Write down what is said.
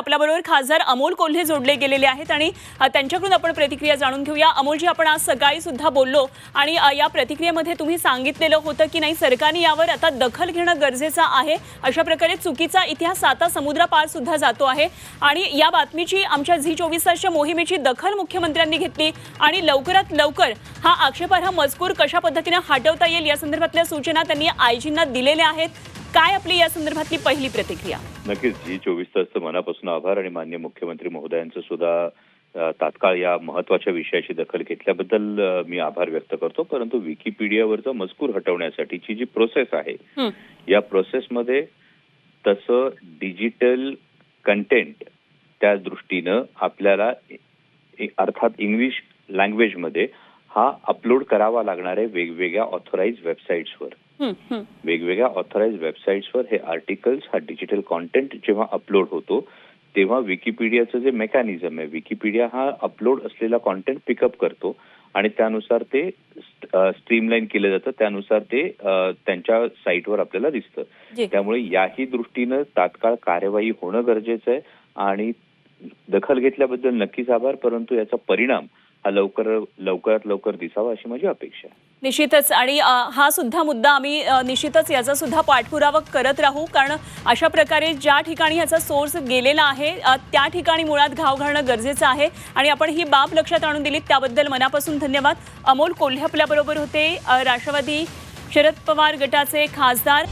आपल्याबरोबर खासदार अमोल कोल्हे जोडले गेलेले आहेत आणि त्यांच्याकडून आपण प्रतिक्रिया जाणून घेऊया. अमोलजी आपण आज सकाळी सुद्धा बोललो आणि या प्रतिक्रियेमध्ये तुम्ही सांगितलेलं होतं की नाही सरकारने यावर आता दखल घेणं गरजेचं आहे. अशा प्रकारे चुकीचा इतिहास आता समुद्रापार सुद्धा जातो आहे. आणि या बातमीची आमच्या झी चोवीस तासच्या मोहिमेची दखल मुख्यमंत्र्यांनी घेतली आणि लवकरात लवकर हा आक्षेपार्ह मजकूर कशा पद्धतीने हटवता येईल या संदर्भातल्या सूचना त्यांनी आयजींना दिलेल्या आहेत. काय आपली या संदर्भातली पहिली प्रतिक्रिया नक्कीच जी चोवीस तासचं मनापासून आभार आणि मान्य मुख्यमंत्री महोदयांचं सुद्धा तात्काळ या महत्त्वाच्या विषयाची दखल घेतल्याबद्दल मी आभार व्यक्त करतो परंतु विकिपीडियावरचा मजकूर हटवण्यासाठीची जी प्रोसेस आहे. या प्रोसेसमध्ये तसं डिजिटल कंटेंट त्या दृष्टीनं आपल्याला अर्थात इंग्लिश लँग्वेजमध्ये हा अपलोड करावा लागणार आहे वेगवेगळ्या ऑथोराईज वेबसाईट्सवर. वेगवेगळ्या ऑथराईज वेबसाईट्सवर हे आर्टिकल्स हा डिजिटल कॉन्टेंट जेव्हा अपलोड होतो तेव्हा विकिपीडियाचं जे मेकॅनिझम आहे विकिपीडिया हा अपलोड असलेला कॉन्टेंट पिकअप करतो आणि त्यानुसार ते स्ट्रीमलाईन केलं जातं त्यानुसार ते त्यांच्या साईटवर आपल्याला दिसतं. त्यामुळे याही दृष्टीनं तात्काळ कार्यवाही होणं गरजेचं आहे आणि दखल घेतल्याबद्दल नक्कीच आभार परंतु याचा परिणाम हा लवकर लवकरात लवकर दिसावा अशी माझी अपेक्षा आहे. निश्चितच. आणि हा सुद्धा मुद्दा आम्ही निश्चितच याचा सुद्धा पाठपुरावा करत राहू. कारण अशा प्रकारे ज्या ठिकाणी याचा सोर्स गेलेला आहे त्या ठिकाणी मुळात घाव घालणं गरजेचं आहे. आणि आपण ही बाब लक्षात आणून दिलीत. त्याबद्दल मनापासून धन्यवाद. अमोल कोल्हे आपल्याबरोबर होते राष्ट्रवादी शरद पवार गटाचे खासदार.